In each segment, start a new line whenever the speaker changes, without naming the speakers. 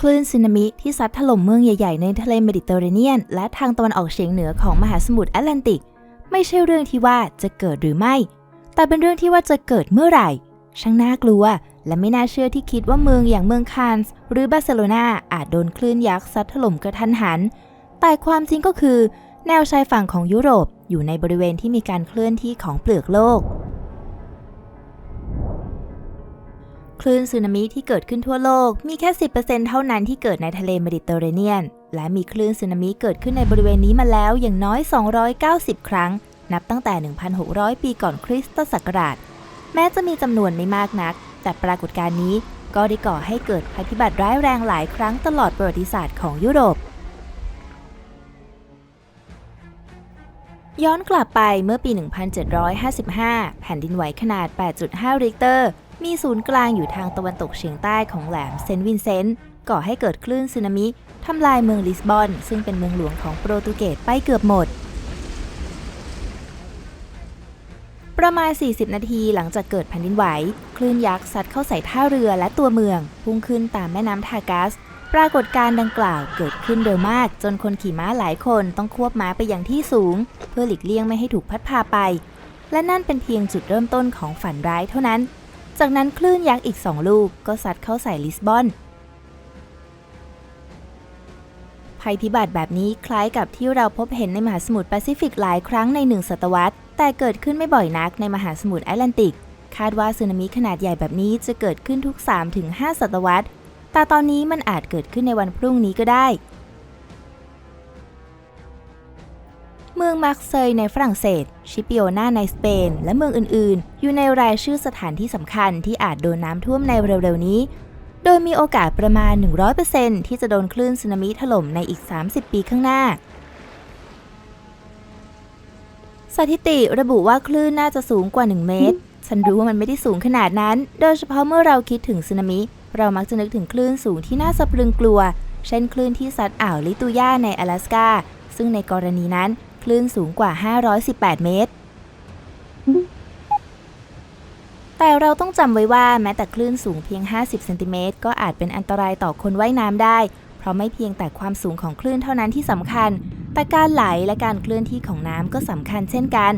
คลื่นสึนามิที่ซัดถล่มเมืองใหญ่ ๆ ในทะเลเมดิเตอร์เรเนียน และทางตะวันออกเฉียงเหนือของมหาสมุทรแอตแลนติก ไม่ใช่เรื่องที่ว่าจะเกิดหรือไม่ แต่เป็นเรื่องที่ว่าจะเกิดเมื่อไหร่ ช่างน่ากลัว และไม่น่าเชื่อที่คิดว่าเมืองอย่างเมืองคานส์หรือบาร์เซโลนาอาจโดนคลื่นยักษ์ซัดถล่มกระทันหัน แต่ความจริงก็คือ แนวชายฝั่งของยุโรปอยู่ในบริเวณที่มีการเคลื่อนที่ของเปลือกโลก คลื่นสึนามิที่เกิดขึ้นทั่วโลกมีแค่ 10%เท่านั้นที่เกิดในทะเลเมดิเตอร์เรเนียน และมีคลื่นสึนามิเกิดขึ้นในบริเวณนี้มาแล้วอย่างน้อย 290 ครั้ง นับตั้งแต่ 1,600 ปีก่อนคริสตศักราช แม้จะมีจำนวนไม่มากนัก แต่ปรากฏการณ์นี้ก็ได้ก่อให้เกิดภัยพิบัติร้ายแรงหลายครั้งตลอดประวัติศาสตร์ของยุโรป ย้อนกลับไปเมื่อปี 1755 แผ่นดินไหวขนาด 8.5 ริกเตอร์ มีศูนย์กลางอยู่ทางตะวันตกเฉียงใต้ของแหลมเซนต์วินเซนต์ก่อให้เกิดคลื่นสึนามิทำลายเมืองลิสบอน ซึ่งเป็นเมืองหลวงของโปรตุเกสไปเกือบหมด ประมาณ 40 นาทีหลังจากเกิดแผ่นดินไหว คลื่นยักษ์ซัดเข้าใส่ท่าเรือและตัวเมือง พุ่งขึ้นตามแม่น้ำทากัส ปรากฏการณ์ดังกล่าวเกิดขึ้นเร็วมาก จนคนขี่ม้าหลายคนต้องควบม้าไปยังที่สูง เพื่อหลีกเลี่ยงไม่ให้ถูกพัดพาไป และนั่นเป็นเพียงจุดเริ่มต้นของฝันร้ายเท่านั้น จากนั้นคลื่นยักษ์อีกสองลูกก็ซัดเข้าใส่ลิสบอน ภัยพิบัติแบบนี้คล้ายกับที่เราพบเห็นในมหาสมุทรแปซิฟิกหลายครั้งในหนึ่งศตวรรษ แต่เกิดขึ้นไม่บ่อยนักในมหาสมุทรแอตแลนติก คาดว่าสึนามิขนาดใหญ่แบบนี้จะเกิดขึ้นทุก 3-5 ศตวรรษ แต่ตอนนี้มันอาจเกิดขึ้นในวันพรุ่งนี้ก็ได้ เมืองมาร์กเซยในฝรั่งเศส ชิปิโอนาในสเปน และเมืองอื่นๆ อยู่ในรายชื่อสถานที่สำคัญที่อาจโดนน้ำท่วมในเร็วๆนี้ โดยมีโอกาสประมาณ 100%ที่จะโดนคลื่นสึนามิถล่มในอีก 30 ปีข้างหน้า สถิติระบุว่าคลื่นน่าจะสูงกว่า 1 เมตร ฉันรู้ว่ามันไม่ได้สูงขนาดนั้น โดยเฉพาะเมื่อเราคิดถึงสึนามิ เรามักจะนึกถึงคลื่นสูงที่น่าสะพรึงกลัว เช่นคลื่นที่ซัดอ่าวลิตูย่าใน阿拉สกาซึ่งในกรณีนั้น คลื่นสูงกว่า 518 เมตร แต่เราต้องจำไว้ว่าแม้แต่คลื่นสูงเพียง 50 เซนติเมตรก็อาจเป็นอันตรายต่อคนว่ายน้ำได้ เพราะไม่เพียงแต่ความสูงของคลื่นเท่านั้นที่สำคัญ แต่การไหลและการเคลื่อนที่ของน้ำก็สำคัญเช่นกัน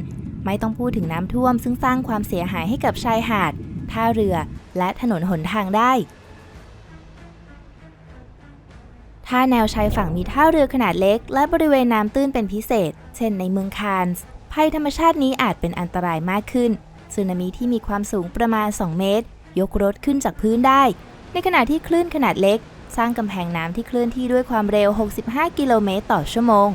ไม่ต้องพูดถึงน้ำท่วม ซึ่งสร้างความเสียหายให้กับชายหาด ท่าเรือ และถนนหนทางได้ ถ้าแนวชายฝั่งมีท่าเรือขนาดเล็ก และบริเวณน้ำตื้นเป็นพิเศษ เช่นในเมืองคานส์ภัยธรรมชาตินี้อาจเป็นอันตรายมากขึ้นสึนามิที่มีความสูงประมาณ 2 เมตร ยกรถขึ้นจากพื้นได้ ในขณะที่คลื่นขนาดเล็ก สร้างกำแพงน้ำที่เคลื่อนที่ด้วยความเร็ว 65 กิโลเมตรต่อชั่วโมง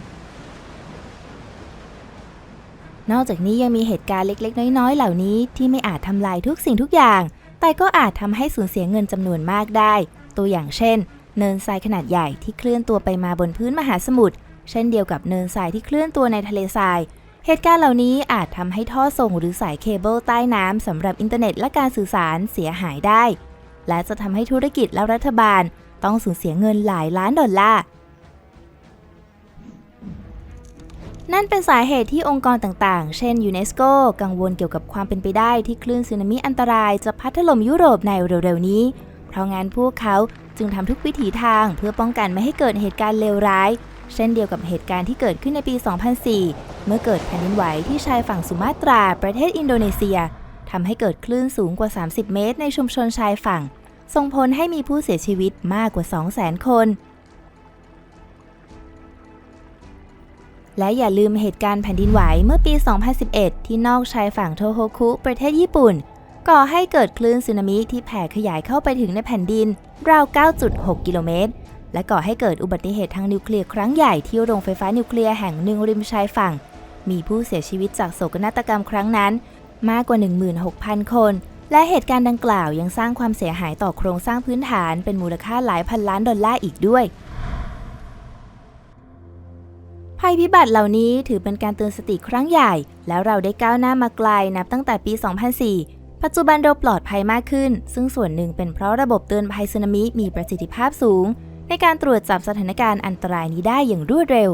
นอกจากนี้ยังมีเหตุการณ์เล็ก ๆ น้อย ๆ เหล่านี้ที่ไม่อาจทำลายทุกสิ่งทุกอย่าง แต่ก็อาจทำให้สูญเสียเงินจำนวนมากได้ ตัวอย่างเช่น เนินทรายขนาดใหญ่ที่เคลื่อนตัวไปมาบนพื้นมหาสมุทรเช่นเดียวกับเนินทรายที่เคลื่อนตัวในทะเลทราย เหตุการณ์เหล่านี้อาจทำให้ท่อส่งหรือสายเคเบิลใต้น้ำสำหรับอินเทอร์เน็ตและการสื่อสารเสียหายได้ และจะทำให้ธุรกิจและรัฐบาล ต้องสูญเสียเงินหลายล้านดอลลาร์นั่นเป็นสาเหตุที่องค์กรต่างๆ เช่นยูเนสโกกังวลเกี่ยวกับความเป็นไปได้ที่คลื่นสึนามิอันตรายจะพัดถล่มยุโรปในเร็วๆนี้ เพราะงั้นพวกเขาจึงทำทุกวิถีทางเพื่อป้องกันไม่ให้เกิดเหตุการณ์เลวร้าย เช่นเดียวกับเหตุการณ์ที่เกิดขึ้นในปี 2004 เมื่อเกิดแผ่นดินไหวที่ชายฝั่งสุมาตราประเทศอินโดนีเซียทำให้เกิดคลื่นสูงกว่า 30 เมตร ในชุมชนชายฝั่ง ส่งผลให้มีผู้เสียชีวิตมากกว่า 200,000 คน และอย่าลืมเหตุการณ์แผ่นดินไหวเมื่อปี 2011 ที่นอกชายฝั่งโทโฮคุ ประเทศญี่ปุ่น ก่อให้เกิดคลื่นสึนามิที่แผ่ขยายเข้าไปถึงในแผ่นดิน ราว 9.6 กิโลเมตร และก่อให้เกิดอุบัติเหตุทางนิวเคลียร์ครั้งใหญ่ที่โรงไฟฟ้านิวเคลียร์แห่งหนึ่งริมชายฝั่ง มีผู้เสียชีวิตจากโศกนาฏกรรมครั้งนั้น มากกว่า 16,000 คน และเหตุการณ์ดังกล่าวยังสร้างความเสียหายต่อโครงสร้างพื้นฐานเป็นมูลค่าหลายพันล้านดอลลาร์อีกด้วยภัยพิบัติเหล่านี้ถือเป็นการเตือนสติครั้งใหญ่ แล้วเราได้ก้าวหน้ามาไกลนับตั้งแต่ปี 2004 ปัจจุบันเราปลอดภัยมากขึ้น ซึ่งส่วนหนึ่งเป็นเพราะระบบเตือนภัยสึนามิมีประสิทธิภาพสูง ในการตรวจจับสถานการณ์อันตรายนี้ได้อย่างรวดเร็ว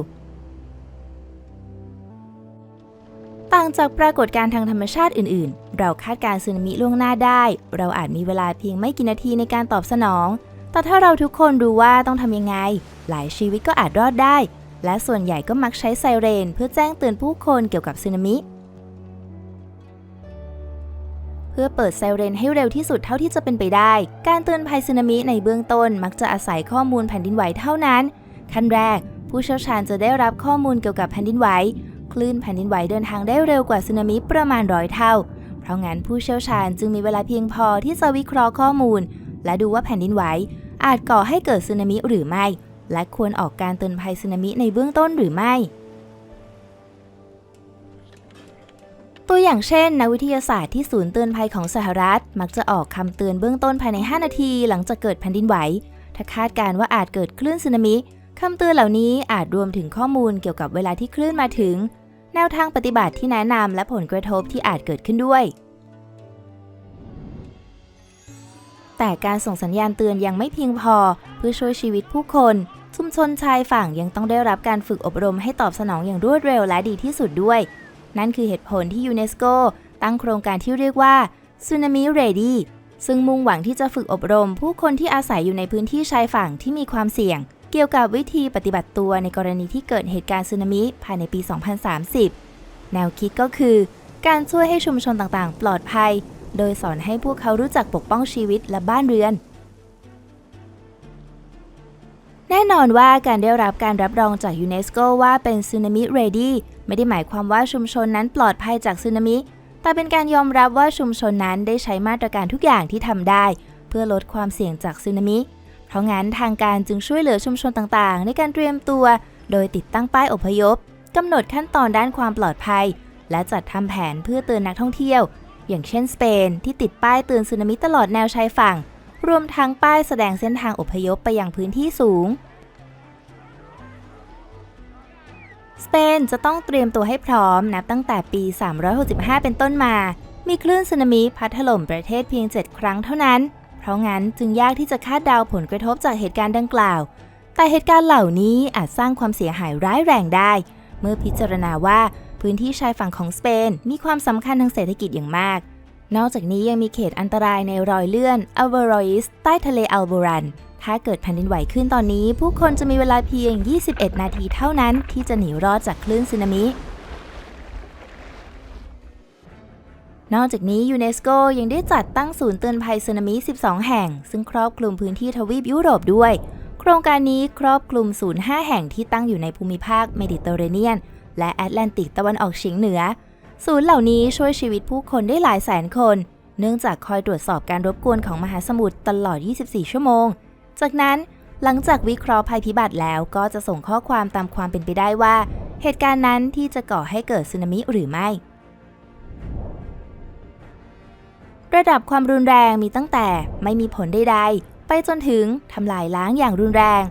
ต่างจากปรากฏการณ์ทางธรรมชาติอื่น ๆ เราคาดการณ์สึนามิล่วงหน้าได้ เราอาจมีเวลาเพียงไม่กี่นาทีในการตอบสนอง แต่ถ้าเราทุกคนรู้ว่าต้องทำยังไง หลายชีวิตก็อาจรอดได้ และส่วนใหญ่ก็มักใช้ไซเรน เพื่อแจ้งเตือนผู้คนเกี่ยวกับสึนามิ พื่อเปิดไซเรนให้เร็วที่สุดเท่าที่จะเป็นไปได้ การเตือนภัยสึนามิในเบื้องต้นมักจะอาศัยข้อมูลแผ่นดินไหวเท่านั้น ขั้นแรก ผู้เชี่ยวชาญจะได้รับข้อมูลเกี่ยวกับแผ่นดินไหว คลื่นแผ่นดินไหวเดินทางได้เร็วกว่าสึนามิประมาณร้อยเท่า เพราะงั้นผู้เชี่ยวชาญจึงมีเวลาเพียงพอที่จะวิเคราะห์ข้อมูล และดูว่าแผ่นดินไหว อาจก่อให้เกิดสึนามิหรือไม่ และควรออกการเตือนภัยสึนามิในเบื้องต้นหรือไม่ ตัวอย่างเช่นนักวิทยาศาสตร์ที่ศูนย์เตือนภัยของสหรัฐ มักจะออกคำเตือนเบื้องต้นภายใน 5 นาทีหลังจากเกิดแผ่นดินไหว ถ้าคาดการณ์ว่าอาจเกิดคลื่นสึนามิคำเตือนเหล่านี้อาจรวมถึงข้อมูลเกี่ยวกับเวลาที่คลื่นมาถึง แนวทางปฏิบัติที่แนะนำและผลกระทบที่อาจเกิดขึ้นด้วย แต่การส่งสัญญาณเตือนยังไม่เพียงพอเพื่อช่วยชีวิตผู้คน ชุมชนชายฝั่งยังต้องได้รับการฝึกอบรมให้ตอบสนองอย่างรวดเร็วและดีที่สุดด้วย นั่นคือเหตุผลที่ยูเนสโกตั้งโครงการที่เรียกว่า Tsunami Ready ซึ่งมุ่งหวังที่จะฝึกอบรม ผู้คนที่อาศัยอยู่ในพื้นที่ชายฝั่งที่มีความเสี่ยง เกี่ยวกับวิธีปฏิบัติตัวในกรณีที่เกิดเหตุการณ์สึนามิภายในปี 2030 แนวคิดก็คือ การช่วยให้ชุมชนต่างๆ ปลอดภัย โดยสอนให้พวกเขารู้จักปกป้องชีวิตและบ้านเรือน แน่นอนว่าการได้รับการรับรองจากยูเนสโกว่าเป็นสึนามิเรดี้ไม่ได้หมายความว่าชุมชนนั้นปลอดภัยจากสึนามิ แต่เป็นการยอมรับว่าชุมชนนั้นได้ใช้มาตรการทุกอย่างที่ทำได้ เพื่อลดความเสี่ยงจากสึนามิ เพราะงั้นทางการจึงช่วยเหลือชุมชนต่างๆ ในการเตรียมตัว โดยติดตั้งป้ายอพยพกำหนดขั้นตอนด้านความปลอดภัย และจัดทำแผนเพื่อเตือนนักท่องเที่ยว อย่างเช่นสเปนที่ติดป้ายเตือนสึนามิตลอดแนวชายฝั่ง รวมทั้งป้ายแสดงเส้นทางอพยพไปยังพื้นที่สูง สเปนจะต้องเตรียมตัวให้พร้อมนับตั้งแต่ปี 365 เป็นต้นมา มีคลื่นสึนามิพัดถล่มประเทศเพียง 7 ครั้งเท่านั้น เพราะงั้นจึงยากที่จะคาดเดาผลกระทบจากเหตุการณ์ดังกล่าว แต่เหตุการณ์เหล่านี้อาจสร้างความเสียหายร้ายแรงได้ เมื่อพิจารณาว่าพื้นที่ชายฝั่งของสเปนมีความสำคัญทางเศรษฐกิจอย่างมาก นอกจากนี้ยังมีเขตอันตรายในรอยเลื่อนอัลเบรอยส์ใต้ทะเลอัลโบรัน ถ้าเกิดแผ่นดินไหวขึ้นตอนนี้ ผู้คนจะมีเวลาเพียง 21 นาทีเท่านั้นที่จะหนีรอดจากคลื่นสึนามินอกจากนี้ยูเนสโกยังได้จัดตั้งศูนย์เตือนภัยสึนามิ 12 แห่ง ซึ่งครอบคลุมพื้นที่ทวีปยุโรปด้วย โครงการนี้ครอบคลุมศูนย์5แห่งที่ตั้งอยู่ในภูมิภาคเมดิเตอร์เรเนียน และแอตแลนติกตะวันออกเฉียงเหนือ ศูนย์เหล่านี้ช่วยชีวิตผู้คนได้หลายแสนคน เนื่องจากคอยตรวจสอบการรบกวนของมหาสมุทรตลอด 24 ชั่วโมง จากนั้นหลังจากวิเคราะห์ภัยพิบัติแล้วก็จะส่งข้อความตามความเป็นไปได้ว่า เหตุการณ์นั้นที่จะก่อให้เกิดสึนามิหรือไม่ ระดับความรุนแรงมีตั้งแต่ไม่มีผลใดๆ ไปจนถึงทำลายล้างอย่างรุนแรง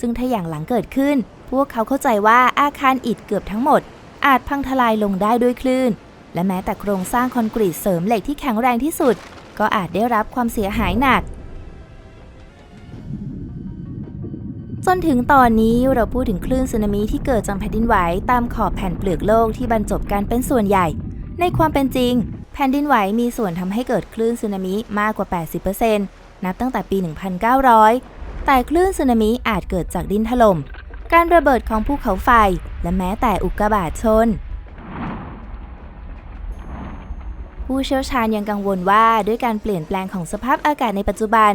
ซึ่งถ้าอย่างหลังเกิดขึ้น พวกเขาเข้าใจว่าอาคารอิฐเกือบทั้งหมด อาจพังทลายลงได้ด้วยคลื่น และแม้แต่โครงสร้างคอนกรีตเสริมเหล็กที่แข็งแรงที่สุด ก็อาจได้รับความเสียหายหนัก จนถึงตอนนี้เราพูดถึงคลื่นสึนามิที่เกิดจากแผ่นดินไหวตามขอบแผ่นเปลือกโลกที่บรรจบกันเป็นส่วนใหญ่ ในความเป็นจริง แผ่นดินไหวมีส่วนทำให้เกิดคลื่นสึนามิมากกว่า 80%นับตั้งแต่ปี 1900 แต่คลื่นสึนามิอาจเกิดจากดินถล่ม การระเบิดของภูเขาไฟ และแม้แต่อุกกาบาตชน ผู้เชี่ยวชาญยังกังวลว่าด้วยการเปลี่ยนแปลงของสภาพอากาศในปัจจุบัน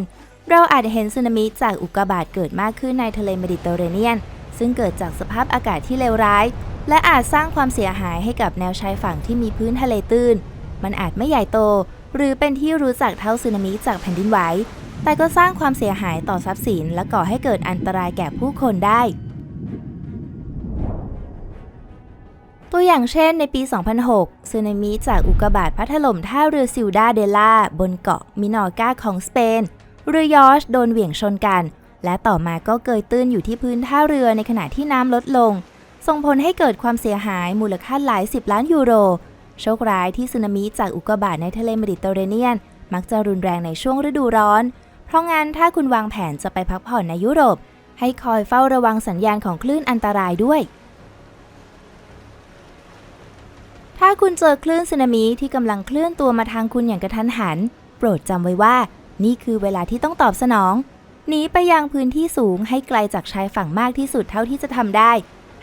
เราอาจเห็นสึนามิจากอุกกาบาตเกิดมากขึ้นในทะเลเมดิเตอร์เรเนียน ซึ่งเกิดจากสภาพอากาศที่เลวร้าย และอาจสร้างความเสียหายให้กับแนวชายฝั่งที่มีพื้นทะเลตื้น มันอาจไม่ใหญ่โต หรือเป็นที่รู้จักเท่าสึนามิจากแผ่นดินไหวแต่ก็สร้างความเสียหายต่อทรัพย์สินและก่อให้เกิดอันตรายแก่ผู้คนได้ ตัวอย่างเช่นในปี 2006สึนามิจากอุกกาบาตพัดถล่มท่าเรือซิลดาเดล่าบนเกาะมินอร์กาของสเปน เรือยอชโดนเหวี่ยงชนกัน และต่อมาก็เกยตื้นอยู่ที่พื้นท่าเรือในขณะที่น้ำลดลง ส่งผลให้เกิดความเสียหายมูลค่าหลายสิบล้านยูโร โชคร้ายที่สึนามิจากอุกกาบาตในทะเลเมดิเตอร์เรเนียน มักจะรุนแรงในช่วงฤดูร้อน เพราะงั้นถ้าคุณวางแผนจะไปพักผ่อนในยุโรป ให้คอยเฝ้าระวังสัญญาณของคลื่นอันตรายด้วย ถ้า คุณเจอคลื่นสึนามิที่กำลังเคลื่อนตัวมาทางคุณอย่างกระทันหัน โปรดจำไว้ว่า นี่คือเวลาที่ต้องตอบสนองหนีไปยังพื้นที่สูงให้ไกลจากชายฝั่งมากที่สุดเท่าที่จะทำได้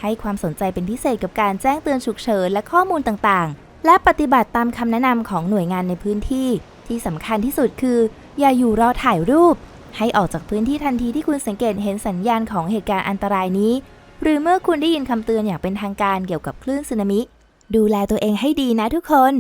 ให้ความสนใจเป็นพิเศษกับการแจ้งเตือนฉุกเฉินและข้อมูลต่างๆ และปฏิบัติตามคำแนะนำของหน่วยงานในพื้นที่ ที่สำคัญที่สุดคือ อย่าอยู่รอถ่ายรูป ให้ออกจากพื้นที่ทันทีที่คุณสังเกตเห็นสัญญาณของเหตุการณ์อันตรายนี้ หรือเมื่อคุณได้ยินคำเตือนอย่างเป็นทางการเกี่ยวกับคลื่นสึนามิ ดูแลตัวเองให้ดีนะทุกคน